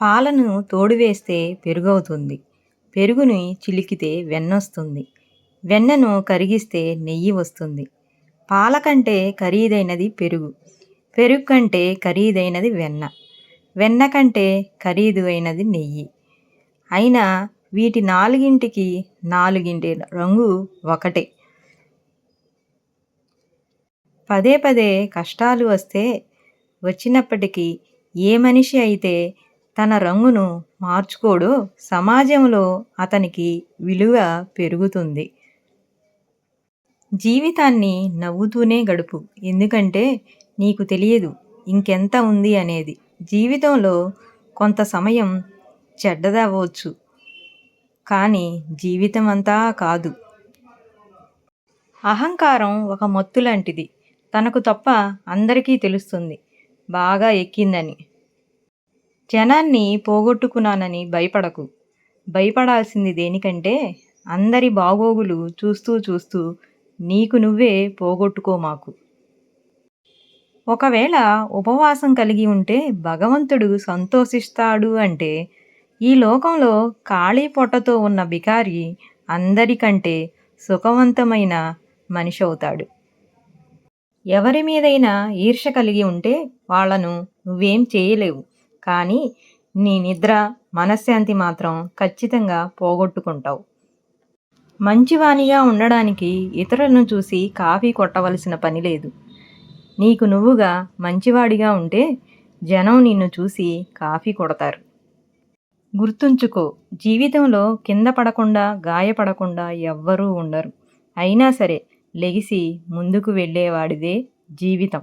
పాలను తోడువేస్తే పెరుగవుతుంది. పెరుగుని చిలికితే వెన్నొస్తుంది. వెన్నను కరిగిస్తే నెయ్యి వస్తుంది. పాల కంటే ఖరీదైనది పెరుగు. పెరుగు కంటే ఖరీదైనది వెన్న. వెన్న కంటే ఖరీదు అయినది నెయ్యి. అయినా వీటి నాలుగింటికి నాలుగింటి రంగు ఒకటే. పదే పదే కష్టాలు వస్తే వచ్చినప్పటికీ ఏ మనిషి అయితే తన రంగును మార్చుకోడో. సమాజంలో అతనికి విలువ పెరుగుతుంది. జీవితాన్ని నవ్వుతూనే గడుపు. ఎందుకంటే నీకు తెలియదు ఇంకెంత ఉంది అనేది. జీవితంలో కొంత సమయం చెడ్డదవ్వచ్చు. కానీ జీవితం అంతా కాదు. అహంకారం ఒక మత్తు లాంటిది. తనకు తప్ప అందరికీ తెలుస్తుంది. బాగా ఎక్కిందని. జనాన్ని పోగొట్టుకున్నానని భయపడకు. భయపడాల్సింది దేనికంటే అందరి బాగోగులు చూస్తూ చూస్తూ నీకు నువ్వే పోగొట్టుకోమాకు ఒకవేళ ఉపవాసం కలిగి ఉంటే భగవంతుడు సంతోషిస్తాడు అంటే ఈ లోకంలో ఖాళీ పొట్టతో ఉన్న బికారి అందరికంటే సుఖవంతమైన మనిషి అవుతాడు. ఎవరి మీదైనా ఈర్ష కలిగి ఉంటే వాళ్ళను నువ్వేం చేయలేవు. కానీ నీ నిద్ర మనశ్శాంతి మాత్రం ఖచ్చితంగా పోగొట్టుకుంటావు. మంచివాణిగా ఉండడానికి ఇతరులను చూసి కాఫీ కొట్టవలసిన పని లేదు. నీకు నువ్వుగా మంచివాడిగా ఉంటే జనం నిన్ను చూసి కాఫీ కొడతారు. గుర్తుంచుకో జీవితంలో కింద పడకుండా గాయపడకుండా ఎవ్వరూ ఉండరు. అయినా సరే లెగిసి ముందుకు వెళ్ళేవాడిదే జీవితం.